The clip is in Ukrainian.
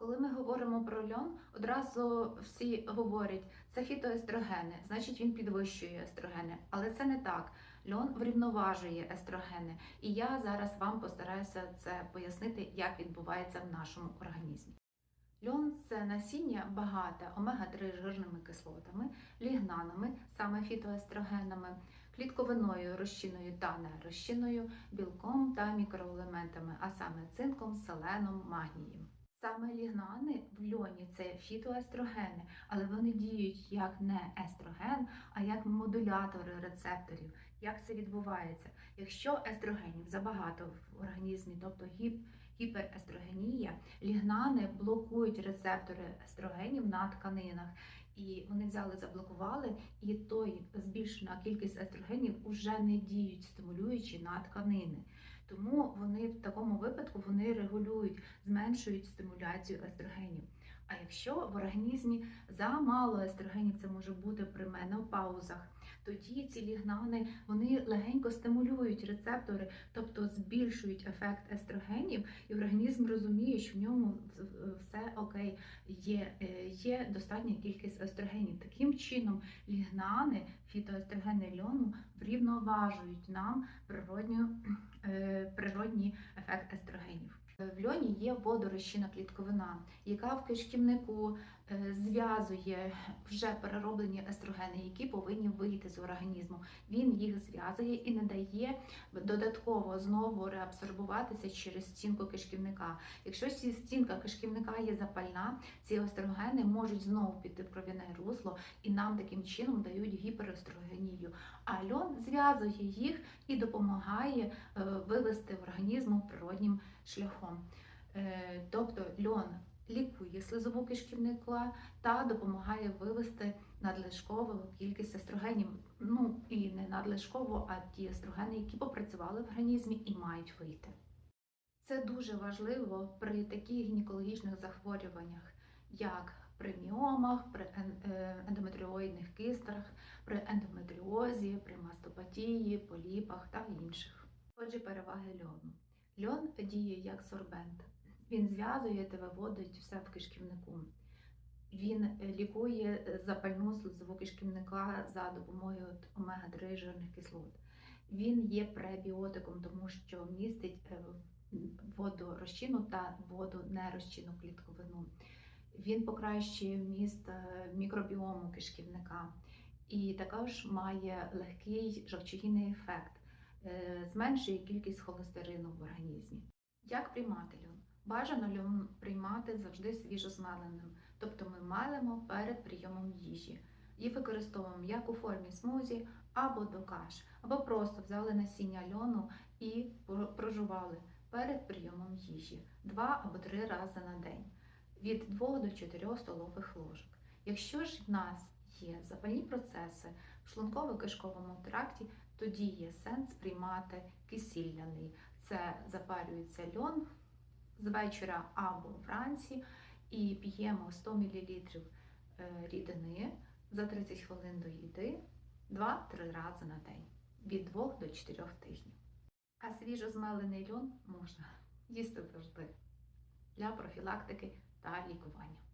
Коли ми говоримо про льон, одразу всі говорять, це фітоестрогени, значить він підвищує естрогени. Але це не так. Льон врівноважує естрогени. І я зараз вам постараюся це пояснити, як відбувається в нашому організмі. Льон це насіння багате омега-3 жирними кислотами, лігнанами, саме фітоестрогенами, клітковиною розчиною та нерозчиною, білком та мікроелементами, а саме цинком, селеном, магнієм. Саме лігнани в льоні це фітоестрогени, але вони діють як не естроген, а як модулятори рецепторів. Як це відбувається? Якщо естрогенів забагато в організмі, тобто гіп, гіперестрогенія, лігнани блокують рецептори естрогенів на тканинах, і вони взяли, заблокували, і той збільшена кількість естрогенів вже не діють стимулюючи на тканини. Тому вони в такому випадку вони регулюють, зменшують стимуляцію естрогенів. А якщо в організмі замало естрогенів, це може бути при менопаузах, тоді ці лігнани вони легенько стимулюють рецептори, тобто збільшують ефект естрогенів, і організм розуміє, що в ньому все окей, є, е, є достатня кількість естрогенів. Таким чином, лігнани, фітоестрогени льону врівноважують нам природню, е, природній ефект естрогенів. В льоні є водорозчинна клітковина, яка в кишківнику е, зв'язує вже перероблені естрогени, які повинні вийти з організму. Він їх зв'язує і не дає додатково знову реабсорбуватися через стінку кишківника. Якщо стінка кишківника є запальна, ці естрогени можуть знову піти в кров'яне русло і нам таким чином дають гіперестрогенію. А льон зв'язує їх і допомагає е, вивести в організму природнім шляхом. Е, Тобто льон лікує слизову кишківника та допомагає вивести надлишкову кількість естрогенів. Ну і не надлишкову, а ті естрогени, які попрацювали в організмі і мають вийти. Це дуже важливо при таких гінекологічних захворюваннях, як при міомах, при е, ендометріоїдних кистах, при ендометріозі, при мастопатії, поліпах та інших. Отже, переваги льону. Льон діє як сорбент. Він зв'язує та виводить все в кишківнику. Він е, лікує е, запальну слизову кишківника за допомогою от омега-3 жирних кислот. Він є пребіотиком, тому що містить е, водорозчинну та водонерозчинну клітковину. Він покращує вміст мікробіому кишківника і також має легкий жовчогінний ефект, зменшує кількість холестерину в організмі. Як приймати? Бажано приймати завжди свіжозмеленим, тобто ми мелимо перед прийомом їжі. Її використовуємо як у формі смузі або до каш, або просто взяли насіння льону і про- прожували перед прийомом їжі два або три рази на день від 2 до 4 столових ложок. Якщо ж в нас є запальні процеси в шлунково-кишковому тракті, тоді є сенс приймати кисільняний. Це запарюється льон з вечора або вранці і п'ємо 100 мл рідини за 30 хвилин до їди 2-3 рази на день від 2 до 4 тижнів. А свіжозмелений льон можна їсти завжди для профілактики та лікування.